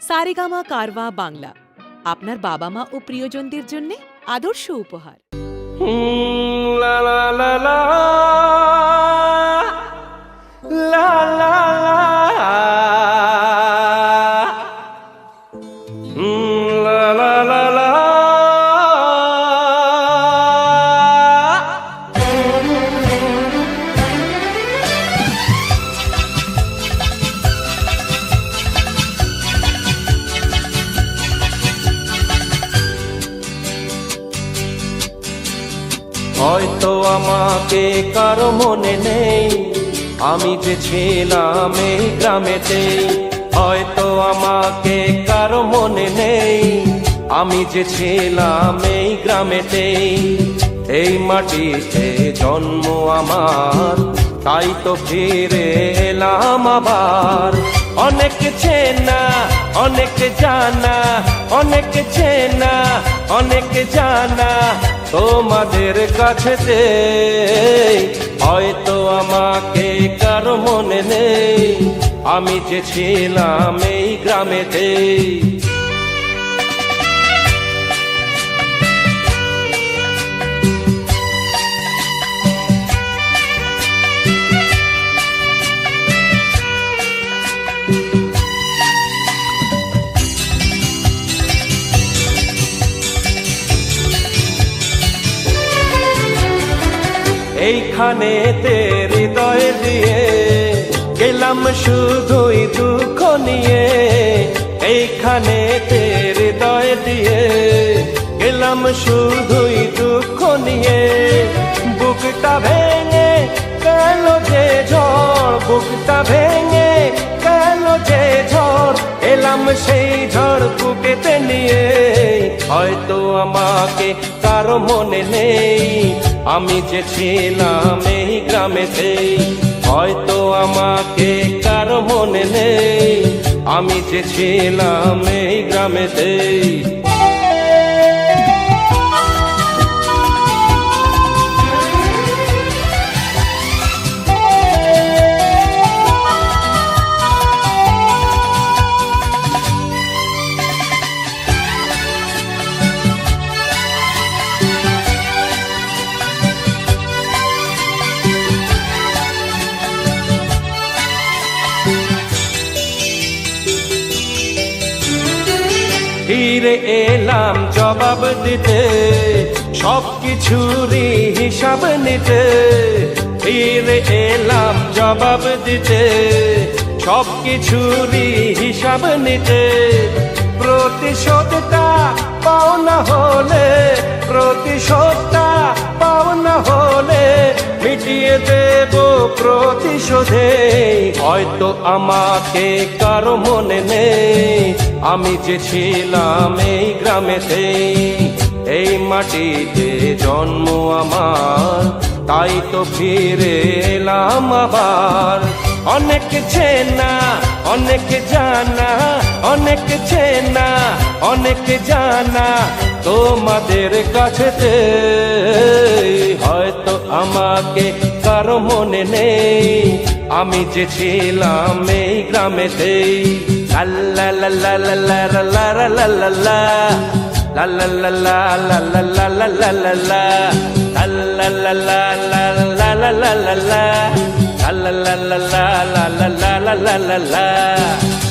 সারেগামা কারওয়া বাংলা। আপনার বাবা মা ও প্রিয়জনদের জন্য আদর্শ উপহার। লা লা লা। হয়তো আমাকে কারও মনে নেই। আমি যে ছিলাম এই গ্রামেতে, হয়তো আমাকে কারও মনে নেই। আমি যে ছিলাম এই গ্রামেতে, এই মাটিতে জন্ম আমার। তাই তো ফিরে এলাম আবার। অনেক চেনা অনেক জানা, অনেক চেনা, অনেক জানা তোমাদের কাছেতে। হয়তো আমাকে কারও মনে নেই, আমি যে ছিলাম এই গ্রামেতে এইখানে তে হৃদয় দিয়ে গেলাম শুধুই দুঃখ নিয়ে। এইখানে তে হৃদয় দিয়ে গেলাম শুধুই দুঃখ নিয়ে। বুকটা ভেঙে গেল যে ঝড়, বুকটা ভেঙে গেল যে ঝড়। এলাম সেই ঝড় বুকেতে নিয়ে। হয়তো আমাকে কারও মনে নেই আমি যে ছিলাম এই গ্রামেতে হয়তো আমাকে কারও মনে নেই। আমি যে ছিলাম এই গ্রামেতে ফিরে এলাম জবাব দিতে সব কিছুরই হিসাব নিতে। ফিরে এলাম জবাব দিতে সব কিছুরই হিসাব নিতে। প্রতিশোধটা পাওনা হলে, প্রতিশোধটা পাওনা হলে মিটিয়ে দেব প্রতিশোধে। হয়তো আমাকে কারও মনে নেই। আমি যে ছিলাম এই গ্রামেতে, এই মাটিতে জন্ম আমার, তাই তো ফিরে এলাম আবার। অনেক চেনা, অনেক জানা, অনেক চেনা, অনেক জানা তোমাদের কাছেতে। হয়তো আমাকে কারও মনে নেই, আমি যে ছিলাম এই গ্রামেতে la la la la la